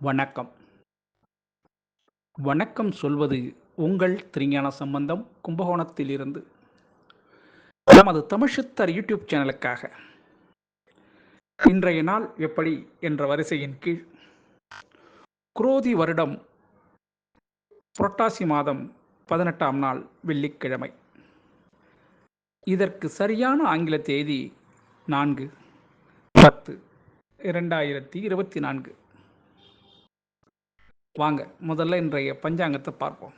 வணக்கம். வணக்கம் சொல்வது உங்கள் திருஞான சம்பந்தம் கும்பகோணத்திலிருந்து. நமது தமிழ்சித்தர் யூடியூப் சேனலுக்காக. இன்றைய நாள் எப்படி என்ற வரிசையின் கீழ். குரோதி வருடம் புரட்டாசி மாதம் பதினெட்டாம் நாள் வெள்ளிக்கிழமை. இதற்கு சரியான ஆங்கில தேதி நான்கு பத்து இரண்டாயிரத்தி இருபத்தி நான்கு. வாங்க முதல்ல இன்றைய பஞ்சாங்கத்தை பார்ப்போம்.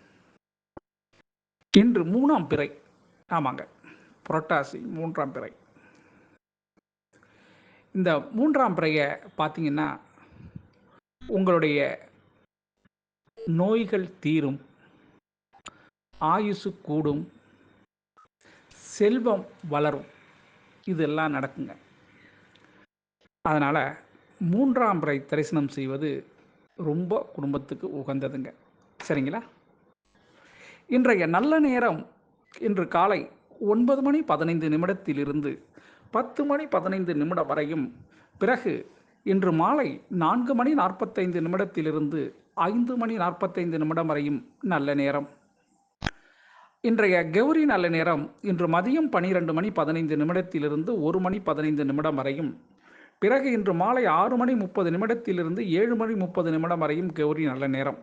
இன்று மூணாம் பிறை. ஆமாங்க புரட்டாசி மூன்றாம் பிறை. இந்த மூன்றாம் பிறையை பார்த்தீங்கன்னா உங்களுடைய நோய்கள் தீரும் ஆயுசு கூடும் செல்வம் வளரும். இதெல்லாம் நடக்குங்க. அதனால் மூன்றாம் பிறை தரிசனம் செய்வது ரொம்ப குடும்பத்துக்கு உகந்ததுங்க. சரிங்களா? இன்றைய நல்ல நேரம் இன்று காலை ஒன்பது மணி பதினைந்து நிமிடத்திலிருந்து பத்து மணி பதினைந்து நிமிடம் வரையும் பிறகு இன்று மாலை நான்கு மணி நாற்பத்தைந்து நிமிடத்திலிருந்து ஐந்து மணி நாற்பத்தைந்து நிமிடம் வரையும் நல்ல நேரம். இன்றைய கௌரி நல்ல நேரம் இன்று மதியம் பனிரெண்டு மணி பதினைந்து நிமிடத்திலிருந்து ஒரு மணி பதினைந்து நிமிடம் வரையும் பிறகு இன்று மாலை ஆறு மணி முப்பது நிமிடத்திலிருந்து ஏழு மணி முப்பது நிமிடம் வரையும் கௌரி நல்ல நேரம்.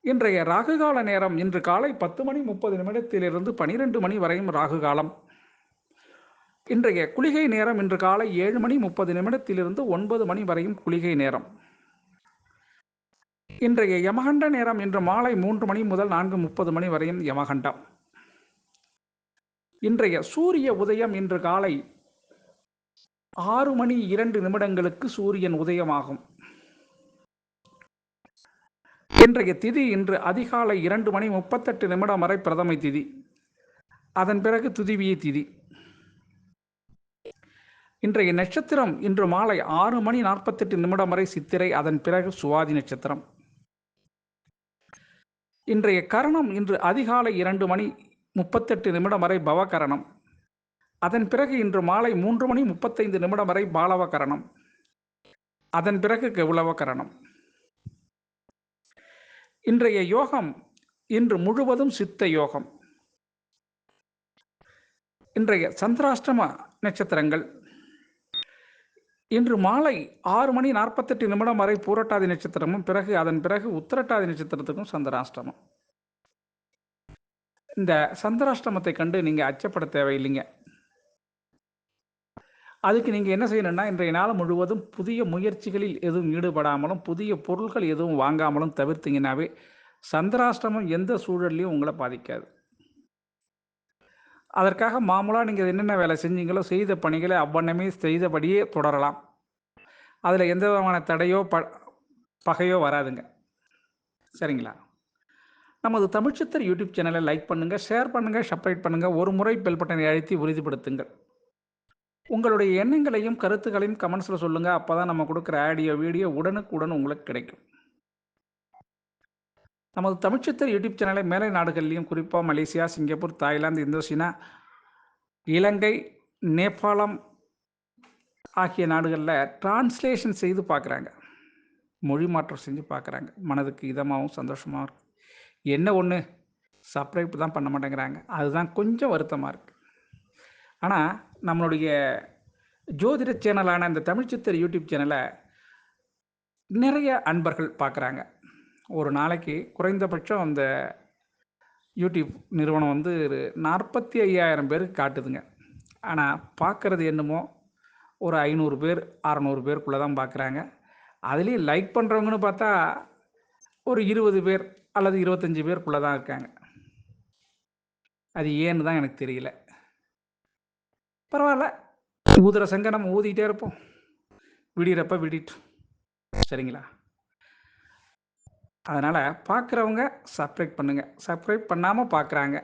இன்றைய ராகுகால நேரம் இன்று காலை பத்து மணி முப்பது நிமிடத்திலிருந்து பனிரெண்டு மணி வரையும் ராகு காலம் இன்றைய குளிகை நேரம் இன்று காலை ஏழு மணி முப்பது நிமிடத்திலிருந்து ஒன்பது மணி வரையும் குளிகை நேரம். இன்றைய யமகண்ட நேரம் இன்று மாலை மூன்று மணி முதல் நான்கு முப்பது மணி வரையும் யமகண்டம். இன்றைய சூரிய உதயம் இன்று காலை ஆறு மணி இரண்டு நிமிடங்களுக்கு சூரியன் உதயமாகும். இன்றைய திதி இன்று அதிகாலை இரண்டு மணி முப்பத்தெட்டு நிமிடம் வரை பிரதமை திதி. அதன் பிறகு துதிவிய திதி. இன்றைய நட்சத்திரம் இன்று மாலை ஆறு மணி நாற்பத்தெட்டு நிமிடம் வரை சித்திரை அதன் பிறகு சுவாதி நட்சத்திரம். இன்றைய கரணம் இன்று அதிகாலை இரண்டு மணி முப்பத்தெட்டு நிமிடம் வரை பவகரணம் அதன் பிறகு இன்று மாலை மூன்று மணி முப்பத்தைந்து நிமிடம் வரை பாலவ கரணம் அதன் பிறகு கௌளவ இன்றைய யோகம் இன்று முழுவதும் சித்த யோகம். இன்றைய சந்திராஷ்டம நட்சத்திரங்கள். இன்று மாலை ஆறு மணி நாற்பத்தெட்டு நிமிடம் வரை பூரட்டாதி நட்சத்திரமும் பிறகு அதன் பிறகு உத்திரட்டாதி நட்சத்திரத்துக்கும் சந்திராஷ்டமம். இந்த சந்திராஷ்டமத்தை கண்டு நீங்கள் அச்சப்பட தேவையில்லைங்க. அதுக்கு நீங்கள் என்ன செய்யணும்னா இன்றைய நாள் முழுவதும் புதிய முயற்சிகளில் எதுவும் ஈடுபடாமலும் புதிய பொருட்கள் எதுவும் வாங்காமலும் தவிர்த்திங்கனாவே சந்திராஷ்டமம் எந்த சூழல்லையும் உங்களை பாதிக்காது. அதற்காக மாமூலாக நீங்கள் என்னென்ன வேலை செஞ்சீங்களோ செய்த பணிகளை அவ்வண்ணமே செய்தபடியே தொடரலாம். அதில் எந்த விதமான தடையோ ப பகையோ வராதுங்க. சரிங்களா? நமது தமிழ்ச்சித்தர் யூடியூப் சேனலை லைக் பண்ணுங்கள் ஷேர் பண்ணுங்கள் சப்ஸ்கிரைப் பண்ணுங்கள் ஒரு முறை பெல் பட்டனை அழுத்தி உறுதிப்படுத்துங்கள். உங்களுடைய எண்ணங்களையும் கருத்துக்களையும் கமெண்ட்ஸில் சொல்லுங்கள் அப்போ தான் நம்ம கொடுக்குற ஆடியோ வீடியோ உடனுக்குடன் உங்களுக்கு கிடைக்கும். நமது தமிழ்ச்சித்தர் யூடியூப் சேனலை மேலை நாடுகள்லையும் குறிப்பாக Malaysia Singapore Thailand Indochina Ilangai Nepalam ஆகிய நாடுகளில் டிரான்ஸ்லேஷன் செய்து பார்க்குறாங்க. மொழி மாற்றம் செஞ்சு பார்க்குறாங்க. மனதுக்கு இதமாகவும் சந்தோஷமாகவும் இருக்கு. என்ன ஒன்று சப்ரைப் தான் பண்ண மாட்டேங்கிறாங்க. அதுதான் கொஞ்சம் வருத்தமாக இருக்குது ஆனால் நம்மளுடைய ஜோதிட சேனலான இந்த தமிழ் சித்தர் யூடியூப் சேனலை நிறைய அன்பர்கள் பார்க்குறாங்க. ஒரு நாளைக்கு குறைந்தபட்சம் அந்த யூடியூப் நிறுவனம் வந்து ஒரு நாற்பத்தி ஐயாயிரம் பேருக்கு காட்டுதுங்க. ஆனால் பார்க்குறது என்னமோ ஒரு ஐநூறு பேர் அறநூறு பேருக்குள்ளே தான் பார்க்குறாங்க. அதுலேயும் லைக் பண்ணுறவங்கன்னு பார்த்தா ஒரு இருபது பேர் அல்லது இருபத்தஞ்சி பேருக்குள்ளே தான் இருக்காங்க. அது ஏன்னு தான் எனக்கு தெரியல. பரவாயில்ல. ஊதுற சங்க நம்ம ஊதிக்கிட்டே இருப்போம். விடிகிறப்ப விடிட்டு. சரிங்களா? அதனால் பார்க்குறவங்க சப்ஸ்கிரைப் பண்ணுங்கள் சப்ஸ்கிரைப் பண்ணாமல் பார்க்குறாங்க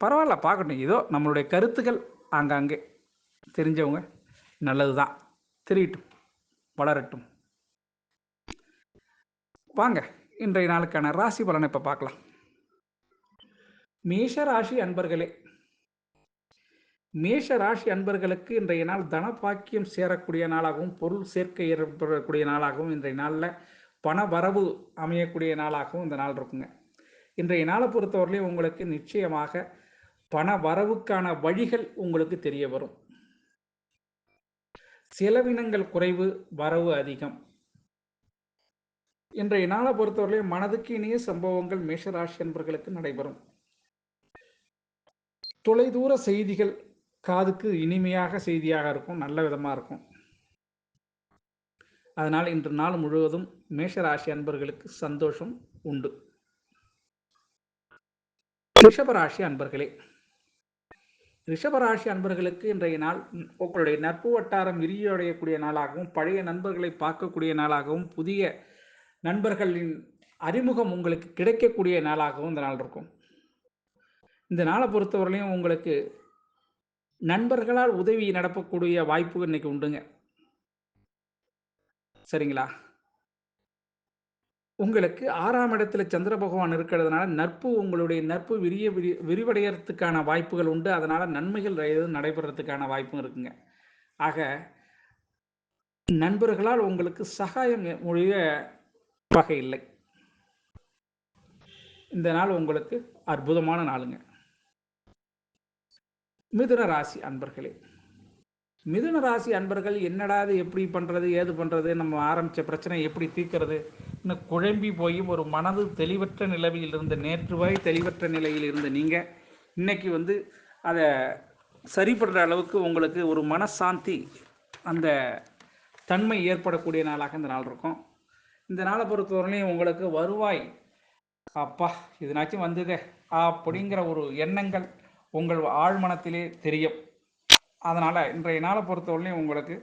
பரவாயில்ல பார்க்கட்டும் ஏதோ நம்மளுடைய கருத்துக்கள் ஆங்காங்கே. தெரிஞ்சவங்க நல்லது தான் தெரியட்டும். வளரட்டும். வாங்க இன்றைய நாளுக்கான ராசி பலனை இப்போ பார்க்கலாம் மேஷ ராசி அன்பர்களே மேஷ ராசி அன்பர்களுக்கு இன்றைய நாள் தனபாக்கியம் சேரக்கூடிய நாளாகவும் பொருள் சேர்க்கை ஏற்படக்கூடிய நாளாகவும் இன்றைய நாளில் பண வரவு அமையக்கூடிய நாளாகவும் இந்த நாள் இருக்குங்க. இன்றைய நாளை பொறுத்தவரையிலையும் உங்களுக்கு நிச்சயமாக பண வரவுக்கான வழிகள் உங்களுக்கு தெரிய வரும். செலவினங்கள் குறைவு வரவு அதிகம். இன்றைய நாளை பொறுத்தவரையிலும் மனதுக்கு இனிய சம்பவங்கள் மேஷராசி என்பர்களுக்கு நடைபெறும். தொலைதூர செய்திகள் காதுக்கு இனிமையாக செய்தியாக இருக்கும் நல்ல விதமாக இருக்கும். அதனால் இன்று நாள் முழுவதும் மேஷராசி அன்பர்களுக்கு சந்தோஷம் உண்டு. ரிஷபராசி அன்பர்களே ரிஷபராசி அன்பர்களுக்கு இன்றைய நாள் உங்களுடைய நட்பு வட்டாரம் விரிவடையக்கூடிய நாளாகவும் பழைய நண்பர்களை பார்க்கக்கூடிய நாளாகவும் புதிய நண்பர்களின் அறிமுகம் உங்களுக்கு கிடைக்கக்கூடிய நாளாகவும் இந்த நாள் இருக்கும். இந்த நாளை பொறுத்தவரையிலையும் உங்களுக்கு நண்பர்களால் உதவி நடப்பக்கூடிய வாய்ப்பு இன்னைக்கு உண்டுங்க. சரிங்களா? உங்களுக்கு ஆறாம் இடத்துல சந்திர பகவான் இருக்கிறதுனால நட்பு உங்களுடைய நட்பு விரிய விரி விரிவடைகிறதுக்கான வாய்ப்புகள் உண்டு. அதனால் நன்மைகள் எதுவும் நடைபெறத்துக்கான வாய்ப்பும் இருக்குங்க. ஆக நண்பர்களால் உங்களுக்கு சகாயம் மொழிய வகை இல்லை. இந்த நாள் உங்களுக்கு அற்புதமான நாளுங்க. மிதுன ராசி அன்பர்களே. மிதுன ராசி அன்பர்கள் என்னடா இது எப்படி பண்ணுறது ஏது பண்ணுறது நம்ம ஆரம்பித்த பிரச்சனை எப்படி தீர்க்கிறது? இன்னும் குழம்பி போய் ஒரு மனது தெளிவற்ற நிலவில் இருந்த நேற்று வரை தெளிவற்ற நிலையில் இருந்த நீங்கள் இன்னைக்கு வந்து அதை சரிப்படுற அளவுக்கு உங்களுக்கு ஒரு மனசாந்தி அந்த தன்மை ஏற்படக்கூடிய நாளாக இந்த நாள் இருக்கும். இந்த நாளை பொறுத்தவரையிலையும் உங்களுக்கு வருவாய். அப்பா இதனாச்சும் வந்ததே அப்படிங்கிற ஒரு எண்ணங்கள் உங்கள் ஆழ்மனத்திலே தெரியும். அதனால் இன்றைய நாளை பொறுத்தவரையும் உங்களுக்கு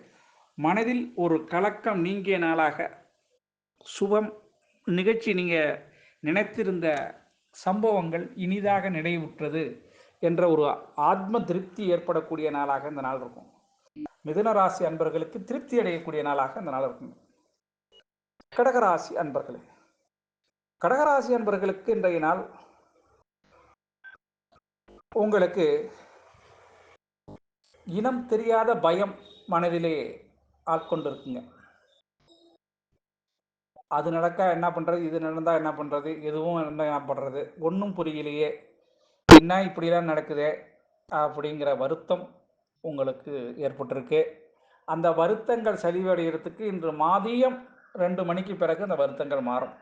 மனதில் ஒரு கலக்கம் நீங்கிய நாளாக சுபம் நிகழ்ச்சி நீங்கள் நினைத்திருந்த சம்பவங்கள் இனிதாக நினைவுற்றது என்ற ஒரு ஆத்ம திருப்தி ஏற்படக்கூடிய நாளாக இந்த நாள் இருக்கும். மிதுன ராசி அன்பர்களுக்கு திருப்தி அடையக்கூடிய நாளாக இந்த நாள் இருக்கும். கடகராசி அன்பர்களே கடகராசி அன்பர்களுக்கு இன்றைய நாள் உங்களுக்கு இனம் தெரியாத பயம் மனதிலே ஆட்கொண்டிருக்குங்க அது நடக்க என்ன பண்ணுறது இது நடந்தால் என்ன பண்ணுறது எதுவும் என்ன பண்ணுறது ஒன்றும் புரியலையே என்ன இப்படிலாம் நடக்குதே அப்படிங்கிற வருத்தம் உங்களுக்கு ஏற்பட்டிருக்கு. அந்த வருத்தங்கள் சரிவடைகிறதுக்கு இன்று மாதியம் ரெண்டு மணிக்கு பிறகு அந்த வருத்தங்கள் மாறும்.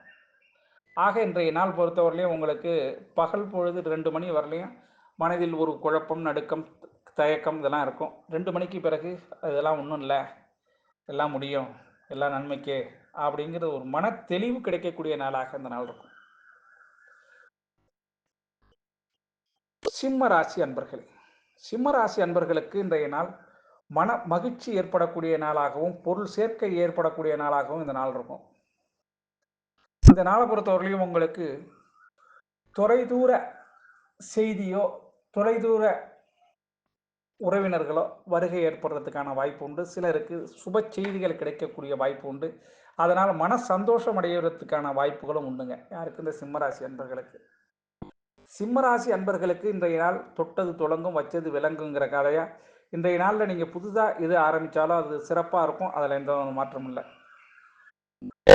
ஆக இன்றைய நாள் பொறுத்தவரையிலையும் உங்களுக்கு பகல் பொழுது ரெண்டு மணி வரலையும் மனதில் ஒரு குழப்பம் நடுக்கம் தயக்கம் இதெல்லாம் இருக்கும். ரெண்டு மணிக்கு பிறகு இதெல்லாம் ஒன்றும் இல்லை. எல்லாம் முடியும். எல்லாம் நன்மைக்கே அப்படிங்கிற ஒரு மன தெளிவு கிடைக்கக்கூடிய நாளாக இந்த நாள் இருக்கும். சிம்ம ராசி அன்பர்களே சிம்ம ராசி அன்பர்களுக்கு இன்றைய நாள் மன மகிழ்ச்சி ஏற்படக்கூடிய நாளாகவும் பொருள் சேர்க்கை ஏற்படக்கூடிய நாளாகவும் இந்த நாள் இருக்கும். இந்த நாளை பொறுத்தவரையிலையும் உங்களுக்கு தொலைதூர செய்தியோ தொலைதூர உறவினர்களோ வருகை ஏற்படுறதுக்கான வாய்ப்பு உண்டு. சிலருக்கு சுப செய்திகள் கிடைக்கக்கூடிய வாய்ப்பு உண்டு. அதனால் மன சந்தோஷம் அடைகிறதுக்கான வாய்ப்புகளும் உண்டுங்க. யாருக்கு? இந்த சிம்மராசி அன்பர்களுக்கு. சிம்மராசி அன்பர்களுக்கு இன்றைய நாள் தொட்டது தொடங்கும் வச்சது விளங்குங்கிற கதையாக இன்றைய நாளில் நீங்கள் புதுசாக எது ஆரம்பித்தாலும் அது சிறப்பாக இருக்கும். அதில் எந்த மாற்றமும் இல்லை.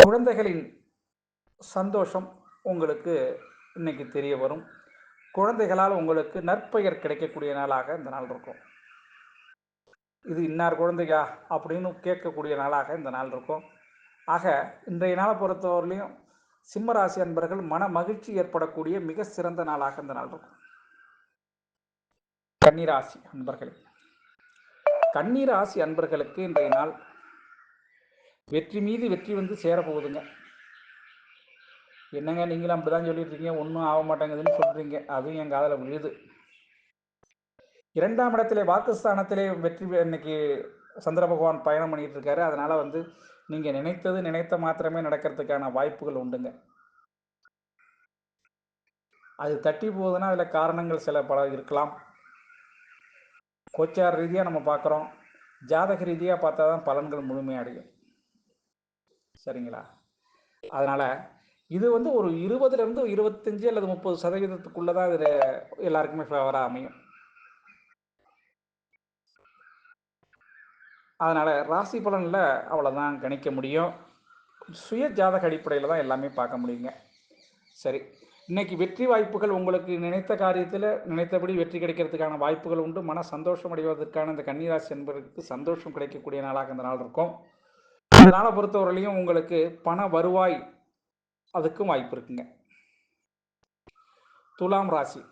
குழந்தைகளின் சந்தோஷம் உங்களுக்கு இன்னைக்கு தெரிய வரும். குழந்தைகளால் உங்களுக்கு நற்பெயர் கிடைக்கக்கூடிய நாளாக இந்த நாள் இருக்கும். இது இன்னார் குழந்தையா? அப்படின்னு கேட்கக்கூடிய நாளாக இந்த நாள் இருக்கும். ஆக இன்றைய நாளை பொறுத்தவரையிலையும் சிம்மராசி அன்பர்கள் மன மகிழ்ச்சி ஏற்படக்கூடிய மிக சிறந்த நாளாக இந்த நாள் இருக்கும். கன்னிராசி அன்பர்கள் கன்னிராசி அன்பர்களுக்கு இன்றைய நாள் வெற்றி மீது வெற்றி வந்து சேரப்போகுதுங்க. என்னங்க நீங்களும் அப்படிதான் சொல்லிட்டு இருக்கீங்க ஒன்றும் ஆக மாட்டேங்குதுன்னு சொல்றீங்க. அதுவும் என் காதில் விழுது. இரண்டாம் இடத்திலே வாக்குஸ்தானத்திலே வெற்றி இன்னைக்கு சந்திர பகவான் பயணம் பண்ணிட்டு இருக்காரு அதனால வந்து நீங்க நினைத்தது நினைத்த மாத்திரமே நடக்கிறதுக்கான வாய்ப்புகள் உண்டுங்க. அது தட்டி போகுதுன்னா அதில் காரணங்கள் சில பல இருக்கலாம். கோச்சார் ரீதியாக நம்ம பார்க்குறோம் ஜாதக ரீதியாக பார்த்தா தான் பலன்கள் முழுமையடையும். சரிங்களா? அதனால் இது வந்து ஒரு இருபதுலேருந்து இருபத்தஞ்சு அல்லது முப்பது சதவீதத்துக்குள்ளே தான் இது எல்லாருக்குமே ஃபேவராக அமையும். அதனால் ராசி பலனில் அவ்வளோதான் கணிக்க முடியும். சுய ஜாதக அடிப்படையில் தான் எல்லாமே பார்க்க முடியுங்க. சரி இன்னைக்கு வெற்றி வாய்ப்புகள் உங்களுக்கு நினைத்த காரியத்தில் நினைத்தபடி வெற்றி கிடைக்கிறதுக்கான வாய்ப்புகள் உண்டு. மன சந்தோஷம் அடைவதற்கான இந்த கன்னிராசி என்பதற்கு சந்தோஷம் கிடைக்கக்கூடிய நாளாக இந்த நாள் இருக்கும். இந்த நாளை பொறுத்தவரையிலையும் உங்களுக்கு பண வருவாய் அதுக்கும் வாய்ப்பு இருக்குங்க. துலாம் ராசி.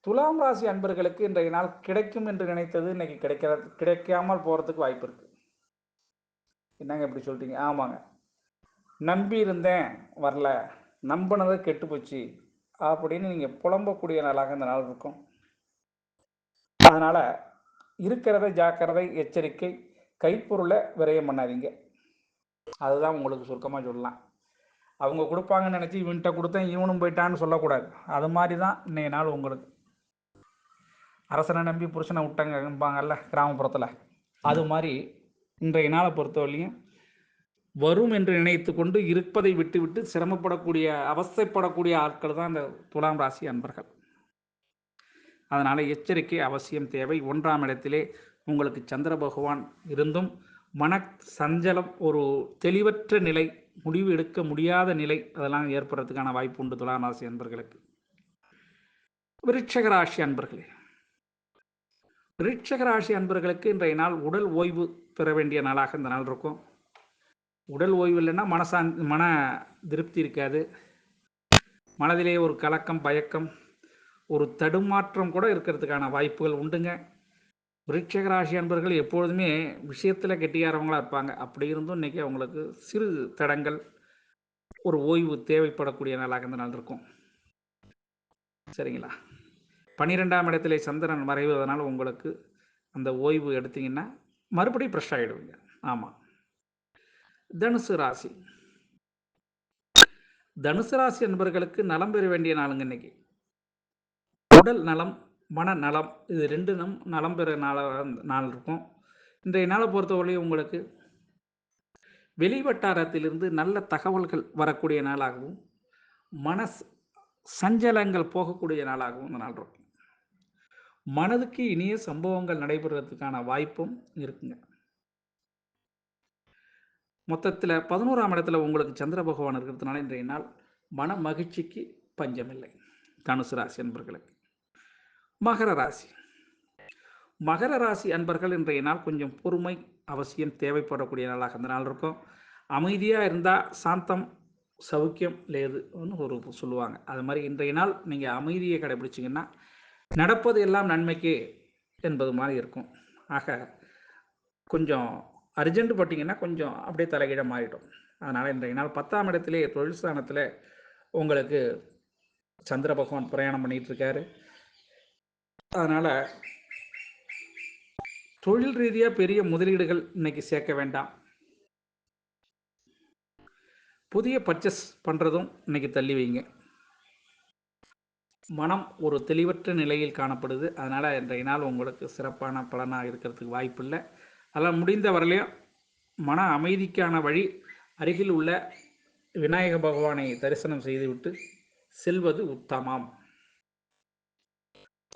துலாம் ராசி அன்பர்களுக்கு இன்றைய நாள் கிடைக்கும் என்று நினைத்தது இன்னைக்கு கிடைக்கிறது கிடைக்காமல் போகிறதுக்கு வாய்ப்பு இருக்கு. என்னங்க இப்படி சொல்கிறீங்க ஆமாங்க. நம்பி இருந்தேன் வரல. நம்பினதை கெட்டு போச்சு. அப்படின்னு நீங்கள் புலம்பக்கூடிய நாளாக இந்த நாள் இருக்கும். அதனால் இருக்கிறத ஜாக்கிரதை எச்சரிக்கை கைப்பொருளை விரயம் பண்ணாதீங்க. அதுதான் உங்களுக்கு சுருக்கமாக சொல்லலாம். அவங்க கொடுப்பாங்கன்னு நினச்சி இவன்கிட்ட கொடுத்தேன் இவனும் போயிட்டான்னு சொல்லக்கூடாது. அது மாதிரி தான் இன்றைய நாள் உங்களுக்கு. அரசனை நம்பி புருஷனை விட்டாங்கம்பாங்கல்ல கிராமப்புறத்தில். அது மாதிரி இன்றைய நாளை பொறுத்தவரையும் வரும் என்று நினைத்து கொண்டு இருப்பதை விட்டுவிட்டு சிரமப்படக்கூடிய அவசியப்படக்கூடிய ஆட்கள் தான் இந்த துலாம் ராசி அன்பர்கள். அதனால் எச்சரிக்கை அவசியம் தேவை. ஒன்றாம் இடத்திலே உங்களுக்கு சந்திர பகவான் இருந்தும் மன சஞ்சலம் ஒரு தெளிவற்ற நிலை முடிவு எடுக்க முடியாத நிலை அதெல்லாம் ஏற்படுறதுக்கான வாய்ப்பு உண்டு. துலாம் ராசி அன்பர்களுக்கு. விருட்சக ராசி அன்பர்களே. விருட்சக ராசி அன்பர்களுக்கு இன்றைய நாள் உடல் ஓய்வு பெற வேண்டிய நாளாக இந்த நாள் இருக்கும். உடல் ஓய்வு இல்லைன்னா மனசா மன திருப்தி இருக்காது. மனதிலே ஒரு கலக்கம் பயக்கம் ஒரு தடுமாற்றம் கூட இருக்கிறதுக்கான வாய்ப்புகள் உண்டுங்க. விருட்சக ராசி அன்பர்கள் எப்பொழுதுமே விஷயத்தில் கெட்டியாரவங்களாக இருப்பாங்க. அப்படி இருந்தும் இன்றைக்கி அவங்களுக்கு சிறு தடங்கள் ஒரு ஓய்வு தேவைப்படக்கூடிய நாளாக இந்த நாள் இருக்கும். சரிங்களா? பன்னிரெண்டாம் இடத்திலே சந்திரன் மறைவதனால் உங்களுக்கு அந்த ஓய்வு எடுத்தீங்கன்னா மறுபடியும் ஃப்ரெஷ் ஆகிடுவீங்க ஆமாம் தனுசு ராசி. தனுசு ராசி என்பவர்களுக்கு நலம் பெற வேண்டிய நாளுங்க இன்னைக்கு. உடல் நலம் மன நலம் இது ரெண்டு நம் நலம் பெற நாளாக நாள் இருக்கும். இன்றைய நாளை பொறுத்தவரையும் உங்களுக்கு வெளிவட்டாரத்திலிருந்து நல்ல தகவல்கள் வரக்கூடிய நாளாகவும் மன சஞ்சலங்கள் போகக்கூடிய நாளாகவும் இந்த நாள் இருக்கும். மனதுக்கு இனிய சம்பவங்கள் நடைபெறுவதற்கான வாய்ப்பும் இருக்குங்க. மொத்தத்தில் பதினோராம் இடத்துல உங்களுக்கு சந்திர பகவான் இருக்கிறதுனால இன்றைய நாள் மன மகிழ்ச்சிக்கு பஞ்சமில்லை. தனுசு ராசி என்பர்களுக்கு மகர ராசி. மகர ராசி அன்பர்கள் இன்றைய நாள் கொஞ்சம் பொறுமை அவசியம் தேவைப்படக்கூடிய நாளாக அந்த நாள் இருக்கும். அமைதியாக இருந்தால் சாந்தம் சௌக்கியம் லேதுன்னு ஒரு சொல்லுவாங்க. அது மாதிரி இன்றைய நாள் நீங்கள் அமைதியை கடைபிடிச்சிங்கன்னா நடப்பது எல்லாம் நன்மைக்கு என்பது மாதிரி இருக்கும். ஆக கொஞ்சம் அர்ஜென்ட் போட்டிங்கன்னா கொஞ்சம் அப்படியே தலைகீழ மாறிடும். அதனால் இன்றைய நாள் பத்தாம் இடத்திலே தொழில் ஸ்தானத்தில் உங்களுக்கு சந்திர பகவான் பிரயாணம் பண்ணிகிட்டு இருக்காரு. அதனால் தொழில் ரீதியாக பெரிய முதலீடுகள் இன்னைக்கு சேர்க்க வேண்டாம். புதிய பர்ச்சஸ் பண்ணுறதும் இன்னைக்கு தள்ளி வைங்க. மனம் ஒரு தெளிவற்ற நிலையில் காணப்படுது. அதனால் இன்றைய நாள் உங்களுக்கு சிறப்பான பலனாக இருக்கிறதுக்கு வாய்ப்பு இல்லை அதெல்லாம் முடிந்த வரலையும் மன அமைதிக்கான வழி அருகில் உள்ள விநாயக பகவானை தரிசனம் செய்துவிட்டு செல்வது உத்தமம்.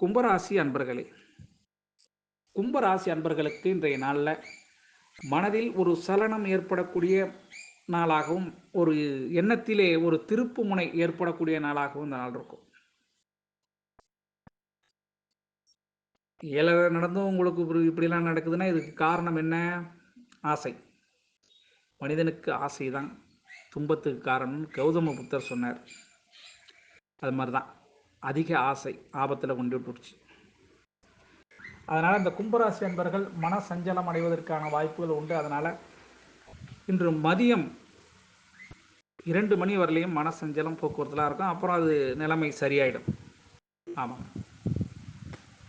கும்பராசி அன்பர்களே கும்பராசி அன்பர்களுக்கு இன்றைய நாளில் மனதில் ஒரு சலனம் ஏற்படக்கூடிய நாளாகவும் ஒரு எண்ணத்திலே ஒரு திருப்பு முனை ஏற்படக்கூடிய நாளாகவும் இந்த நாள் இருக்கும். ஏழை நடந்தும் உங்களுக்கு இப்படி இப்படிலாம் நடக்குதுன்னா இதுக்கு காரணம் என்ன? ஆசை. மனிதனுக்கு ஆசை தான் துன்பத்துக்கு காரணம் கௌதம புத்தர் சொன்னார். அது மாதிரி தான் அதிக ஆசை ஆபத்தில் கொண்டு விட்டுருச்சு அதனால் இந்த கும்பராசி அன்பர்கள் மன சஞ்சலம் அடைவதற்கான வாய்ப்புகள் உண்டு. அதனால் இன்று மதியம் இரண்டு மணி வரலையும் மன சஞ்சலம் போக்குவரத்துலாம் இருக்கும். அப்புறம் அது நிலைமை சரியாயிடும். ஆமாம்.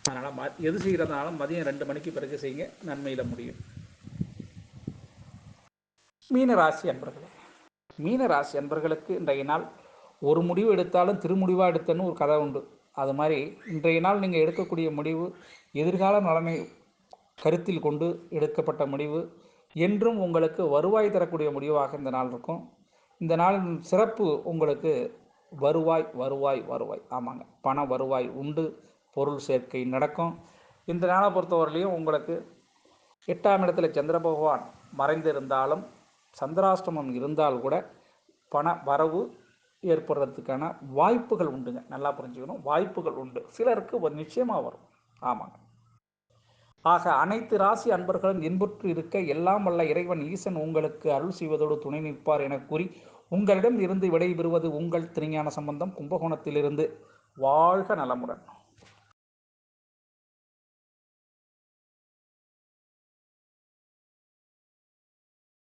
அதனால் ம எது செய்கிறதுனாலும் மதியம் ரெண்டு மணிக்கு பிறகு செய்யுங்க. நன்மையில் முடியும். மீன ராசி அன்பர்களே மீன ராசி அன்பர்களுக்கு இன்றைய நாள் ஒரு முடிவு எடுத்தாலும் திருமுடிவாக எடுத்தன்னு ஒரு கதை உண்டு. அது மாதிரி இன்றைய நாள் நீங்கள் எடுக்கக்கூடிய முடிவு எதிர்கால நலனை கருத்தில் கொண்டு எடுக்கப்பட்ட முடிவு என்றும் உங்களுக்கு வருவாய் தரக்கூடிய முடிவாக இந்த நாள் இருக்கும். இந்த நாளின் சிறப்பு உங்களுக்கு வருவாய் வருவாய் வருவாய். ஆமாங்க. பண வருவாய் உண்டு பொருள் சேர்க்கை நடக்கும். இந்த நாளை பொறுத்தவரையிலையும் உங்களுக்கு எட்டாம் இடத்துல சந்திர பகவான் மறைந்திருந்தாலும் சந்திராஷ்டமம் இருந்தால் கூட பண வரவு ஏற்படுறதுக்கான வாய்ப்புகள் உண்டுங்க. நல்லா புரிஞ்சுக்கணும். வாய்ப்புகள் உண்டு. சிலருக்கு ஒரு நிச்சயமாக வரும். ஆமாங்க. ஆக அனைத்து ராசி அன்பர்களும் இன்புற்று இருக்க எல்லாம் வல்ல இறைவன் ஈசன் உங்களுக்கு அருள் செய்வதோடு துணை நிற்பார் என கூறி உங்களிடம் இருந்து விடைபெறுவது உங்கள் திருஞான சம்பந்தம். கும்பகோணத்திலிருந்து வாழ்க நலமுடன்.